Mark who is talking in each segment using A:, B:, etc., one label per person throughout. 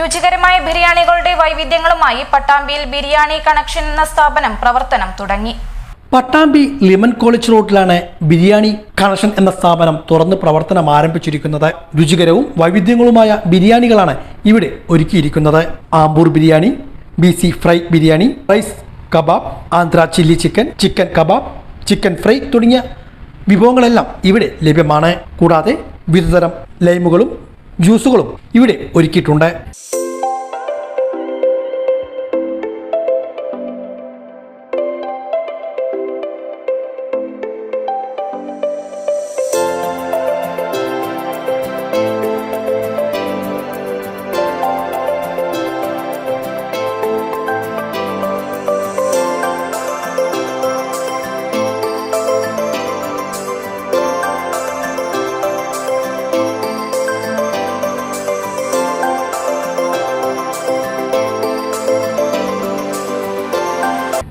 A: രുചികരമായ ബിരിയാണികളുടെ വൈവിധ്യങ്ങളുമായി പട്ടാമ്പിയിൽ ബിരിയാണി കണക്ഷൻ എന്ന സ്ഥാപനം പ്രവർത്തനം തുടങ്ങി.
B: പട്ടാമ്പി ലിമൺ കോളേജ് റോഡിലാണ് ബിരിയാണി കണക്ഷൻ എന്ന സ്ഥാപനം തുറന്ന് പ്രവർത്തനം ആരംഭിച്ചിരിക്കുന്നത്. രുചികരവും വൈവിധ്യങ്ങളുമായ ബിരിയാണികളാണ് ഇവിടെ ഒരുക്കിയിരിക്കുന്നത്. Ambur biryani B C fry biryani rice kebab Andhra chilli chicken chicken kebab chicken fry തുടങ്ങിയ വിഭവങ്ങളെല്ലാം ഇവിടെ ലഭ്യമാണ്. കൂടാതെ വിവിധതരം ലൈമുകളും ജ്യൂസുകളും ഇവിടെ ഒരുക്കിയിട്ടുണ്ട്.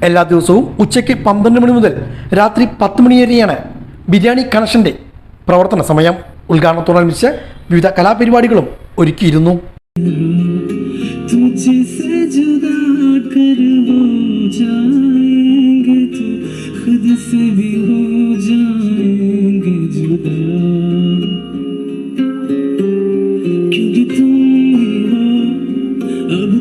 B: എല്ലാ ദിവസവും ഉച്ചയ്ക്ക് പന്ത്രണ്ട് മണി മുതൽ രാത്രി പത്ത് മണി വരെയാണ് ബിരിയാണി കണക്ഷന്റെ പ്രവർത്തന സമയം. ഉദ്ഘാടനത്തോടനുബന്ധിച്ച് വിവിധ കലാപരിപാടികളും ഒരുക്കിയിരുന്നു.
C: क्योंकि तुम हो अब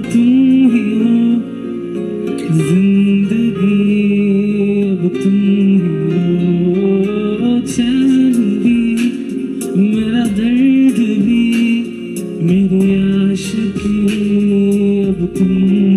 C: जिंदगी अब तुम हो चैन भी मेरा दर्द भी मेरी आशिकी